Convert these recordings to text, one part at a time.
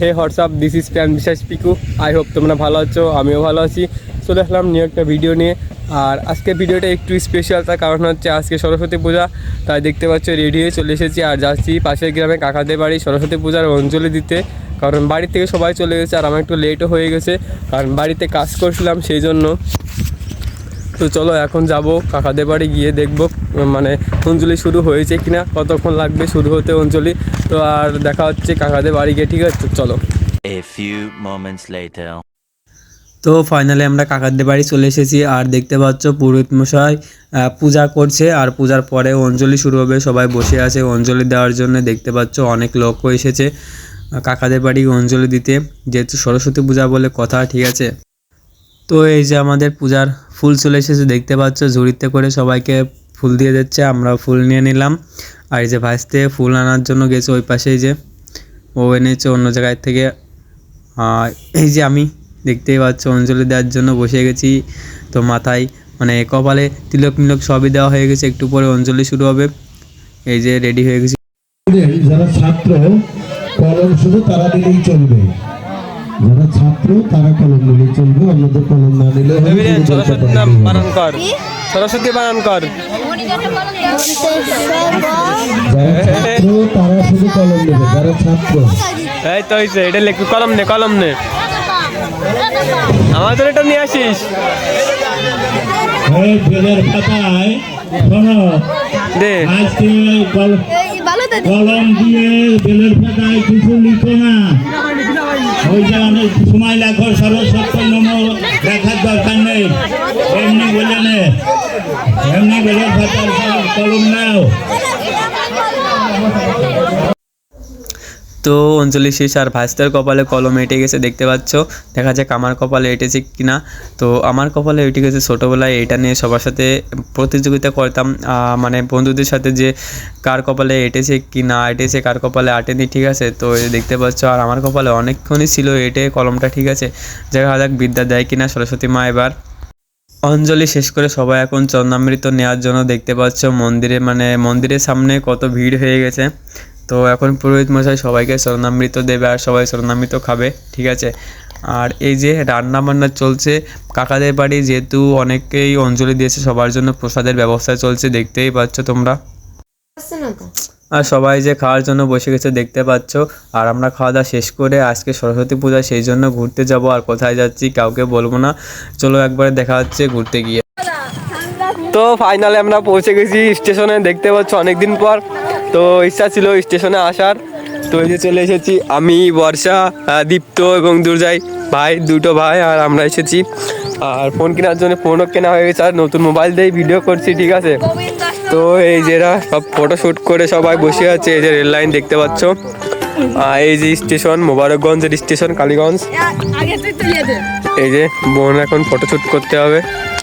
Hey WhatsApp this is প্যান Biswas Piku I hope তোমরা ভালো আছো, আমিও ভালো আছি। চলে আসলাম নিউ একটা ভিডিও নিয়ে। আর আজকে ভিডিওটা একটু স্পেশাল তার কারণ হচ্ছে আজকে সরস্বতী পূজা। তাই দেখতে পাচ্ছ রেডি হয়ে চলে এসেছি। আর যাচ্ছি পাশের গ্রামে কাকাদের বাড়ি সরস্বতী পূজার অঞ্জলি দিতে। কারণ বাড়ি থেকে সবাই চলে গেছে, আর আমার একটু লেটও হয়ে গেছে। কারণ বাড়িতে কাজ করছিলাম সেই জন্য। তো চলো এখন যাব কাকাদের বাড়ি গিয়ে দেখব মানে অঞ্জলি শুরু হয়েছে কিনা কতক্ষণ লাগবে শুরু হতে অঞ্জলি। তো আর দেখা হচ্ছে কাকাদের বাড়ি গিয়ে ঠিক আছে? চলো। A few moments later. তো ফাইনালি আমরা কাকাদের বাড়ি চলে এসেছি আর দেখতে পাচ্ছ পুরোহিত মশাই পূজা করছে আর পূজার পরে অঞ্জলি শুরু হবে। সবাই বসে আছে অঞ্জলি দেওয়ার জন্য দেখতে পাচ্ছ অনেক লোকও এসেছে। কাকাদের বাড়ি অঞ্জলি দিতে যেহেতু সরস্বতী পূজা বলে কথা ঠিক আছে? তো এই যে আমাদের পূজার ফুল চলে এসেছে, দেখতে পাচ্ছ, ঝুড়িতে করে সবাইকে ফুল দিয়ে দিচ্ছে আমরা ফুল নিয়ে নিলাম। আর এই যে ভাসতে ফুল আনার জন্য গেছে ওই পাশে, এই যে ও এনেছে অন্য জায়গায় থেকে। এই যে আমি দেখতেই পাচ্ছ, অঞ্জলি দেওয়ার জন্য বসে গেছি। তো মাথায় মানে কপালে তিলক মিলক সবই দেওয়া হয়ে গেছে, একটু পরে অঞ্জলি শুরু হবে। এই যে রেডি হয়ে গেছি। যারা ছাত্র, কলম শুধু তারা দিলেই চলবে। যারা ছাত্র তারা কলম নিলেই চলবে অন্যদের কলম না নিলে সরস্বতী নাম পাঠালেই কর। সরস্বতী বানান কর। যারা ছাত্র তারা শুধু কলম নেবে যারা ছাত্র। এই তো হয়েছে এটা লেখ কলম নে কলম নে। আমাদের এটা নিয়ে আসিস। এই বেলের পাতায় শোনো। দে। কলম দিয়ে বেলের পাতায় কিছু লিখো না। ওই যে অনেক সময় লেখো সরস্বতী নম লেখার দরকার নেই। এমনি বলে নে। এমনি বেলের পাতার কলম নাও। তো অঞ্জলি শেষ, আর ভাস্তার কপালে কলম এঁটে গেছে, দেখতে পাচ্ছ? দেখা যাক আমার কপালে এঁটেছে কিনা। তো আমার কপালে এঁটে গেছে ছোটোবেলায়, এটা নিয়ে সবার সাথে প্রতিযোগিতা করতাম। মানে বন্ধুদের সাথে যে কার কপালে এঁটেছে কি না এঁটেছে কার কপালে আটেনি, ঠিক আছে? তো দেখতে পাচ্ছ, আর আমার কপালে অনেকক্ষণই ছিল এঁটে কলমটা, ঠিক আছে? দেখা যাক বিদ্যা দেয় কিনা সরস্বতী মা এবার। অঞ্জলি শেষ করে সবাই এখন চন্দ্রামৃত নেওয়ার জন্য দেখতে পাচ্ছ মন্দিরে মানে মন্দিরের সামনে কত ভিড় হয়ে গেছে। তো এখন পুরোহিত মশাই সবাইকে স্বর্ণামৃত দেবে আর সবাই স্বর্ণামৃত খাবে ঠিক আছে? আর এই যে রান্না বান্না চলছে কাকাদের বাড়ি যেহেতু অনেকেই অঞ্জলি দিয়েছে সবার জন্য প্রসাদের ব্যবস্থা চলছে দেখতেই পাচ্ছ তোমরা। আর সবাই যে খাওয়ার জন্য বসে গেছে দেখতে পাচ্ছ। আর আমরা খাওয়া দাওয়া শেষ করে আজকে সরস্বতী পূজা সেই জন্য ঘুরতে যাব। আর কোথায় যাচ্ছি কাউকে বলব না। চলো একবারে দেখা হচ্ছে ঘুরতে গিয়ে। তো ফাইনালে আমরা পৌঁছে গেছি স্টেশনে দেখতে পাচ্ছ অনেকদিন পর। তো ইচ্ছা ছিল স্টেশনে আসার। তো এই যে চলে এসেছি আমি, বর্ষা দীপ্ত এবং দুর্জয় ভাই, দুটো ভাই আর আমরা এসেছি। আর ফোন কেনার জন্য ফোনও কেনা হয়ে গেছে, আর নতুন মোবাইল দিয়েই ভিডিও করছি, ঠিক আছে? তো এই যে এরা সব ফটো শ্যুট করে সবাই বসে আছে, এই যে রেল লাইন দেখতে পাচ্ছ। এই যে স্টেশন, মোবারকগঞ্জের স্টেশন, কালীগঞ্জ। এই যে বোন এখন ফটো শ্যুট করতে হবে,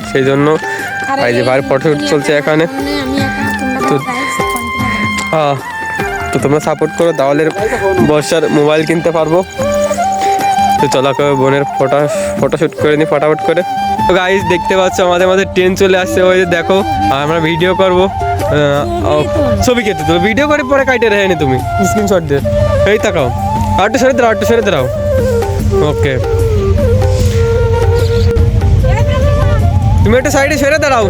সেই জন্য। এই যে ভাই ফটো শ্যুট চলছে এখানে। তো তো তোমরা সাপোর্ট করো তাহলে বর্ষার মোবাইল কিনতে পারব। তো চলো করে বোনের ফটো ফটো শ্যুট করে নিই ফটাফট করে। তো গাইজ দেখতে পাচ্ছ আমাদের মাঝে ট্রেন চলে আসছে ওই যে দেখো আমরা ভিডিও করব। ছবি কেটে তো ভিডিও করে পরে কাইটে রেখে নি তুমি। স্ক্রিনশট দিয়ে এই তাকাও। একটু সরে দাঁড়াও একটু সরে দাঁড়াও। ওকে। তুমি একটু সাইডে সরে দাঁড়াও।